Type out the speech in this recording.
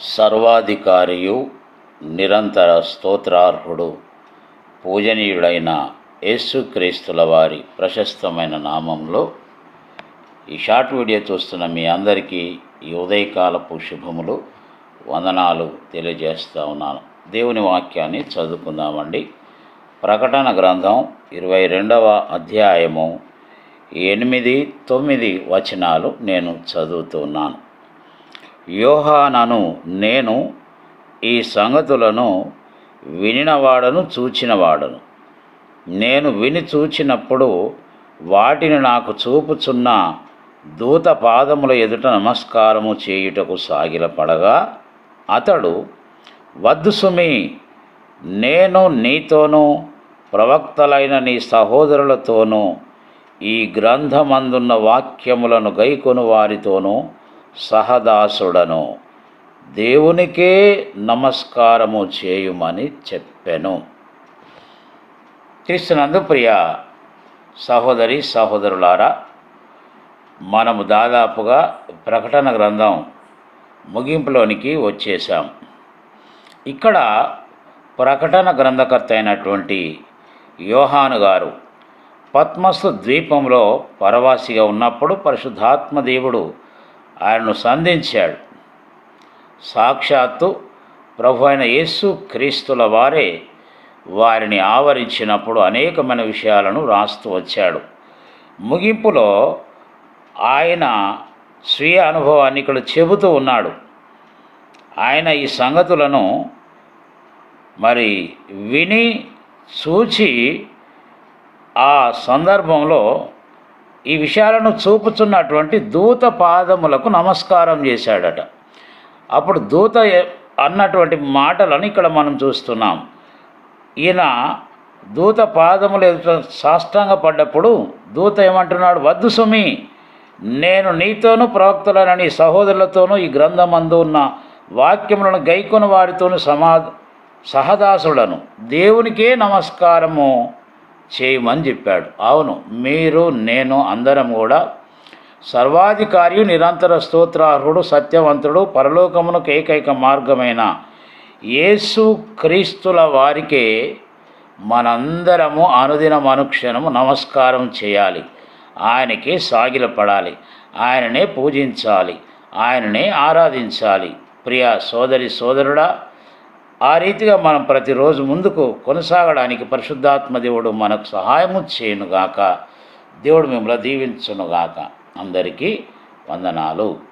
సర్వాధికారియు నిరంతర స్తోత్రార్హుడు పూజనీయుడైన యేసుక్రీస్తుల వారి ప్రశస్తమైన నామంలో ఈ షార్ట్ వీడియో చూస్తున్న మీ అందరికీ ఈ ఉదయకాలపు శుభములు వందనాలు తెలియజేస్తూ ఉన్నాను. దేవుని వాక్యాన్ని చదువుకుందామండి. ప్రకటన గ్రంథం ఇరవై రెండవ అధ్యాయము ఎనిమిది తొమ్మిది వచనాలు నేను చదువుతున్నాను. యోహానను నేను ఈ సంగతులను వినినవాడను చూచినవాడను. నేను విని చూచినప్పుడు వాటిని నాకు చూపుచున్న దూత పాదముల ఎదుట నమస్కారము చేయుటకు సాగిలపడగా అతడు వద్దు సుమి నేను నీతోనూ ప్రవక్తలైన నీ సహోదరులతోనూ ఈ గ్రంథమందున్న వాక్యములను గైకొను వారితోనూ సహదాసుడను. దేవునికే నమస్కారము చేయుమని చెప్పెను. క్రీస్తునందు ప్రియ సహోదరి సహోదరులారా మనము దాదాపుగా ప్రకటన గ్రంథం ముగింపులోనికి వచ్చేసాం ఇక్కడ ప్రకటన గ్రంథకర్త అయినటువంటి యోహాను గారు పద్మస్తు ద్వీపంలో పరవాసిగా ఉన్నప్పుడు పరిశుద్ధాత్మ దేవుడు ఆయనను సంధించాడు. సాక్షాత్తు ప్రభు అయిన యేసు క్రీస్తుల వారే వారిని ఆవరించినప్పుడు అనేకమైన విషయాలను రాస్తూ వచ్చాడు. ముగింపులో ఆయన స్వీయ అనుభవాన్ని ఇక్కడ చెబుతూ ఉన్నాడు. ఆయన ఈ సంగతులను మరి విని చూచి ఆ సందర్భంలో ఈ విషయాలను చూపుతున్నటువంటి దూత పాదములకు నమస్కారం చేశాడట. అప్పుడు దూత అన్నటువంటి మాటలను ఇక్కడ మనం చూస్తున్నాం. ఈయన దూత పాదములు ఎదుట సాష్టాంగ పడ్డప్పుడు దూత ఏమంటున్నాడు వద్దు సుమి నేను నీతోనూ ప్రవక్తలైన నీ సహోదరులతోనూ ఈ గ్రంథమందు ఉన్న వాక్యములను గైకొని వారితోనూ సమా సహదాసులను దేవునికే నమస్కారము. చేయమని చెప్పాడు. అవును మీరు నేను అందరం కూడా సర్వాధికారి నిరంతర స్తోత్రార్హుడు సత్యవంతుడు పరలోకమునకు ఏకైక మార్గమైన యేసు క్రీస్తుల వారికే మనందరము అనుదినం అనుక్షణము నమస్కారం చేయాలి. ఆయనకి సాగిలపడాలి. ఆయననే పూజించాలి. ఆయననే ఆరాధించాలి. ప్రియ సోదరి సోదరుడా ఆ రీతిగా మనం ప్రతిరోజు ముందుకు కొనసాగడానికి పరిశుద్ధాత్మ దేవుడు మనకు సహాయము చేయనుగాక. దేవుడు మిమ్మల్ని దీవించునుగాక. అందరికీ వందనాలు.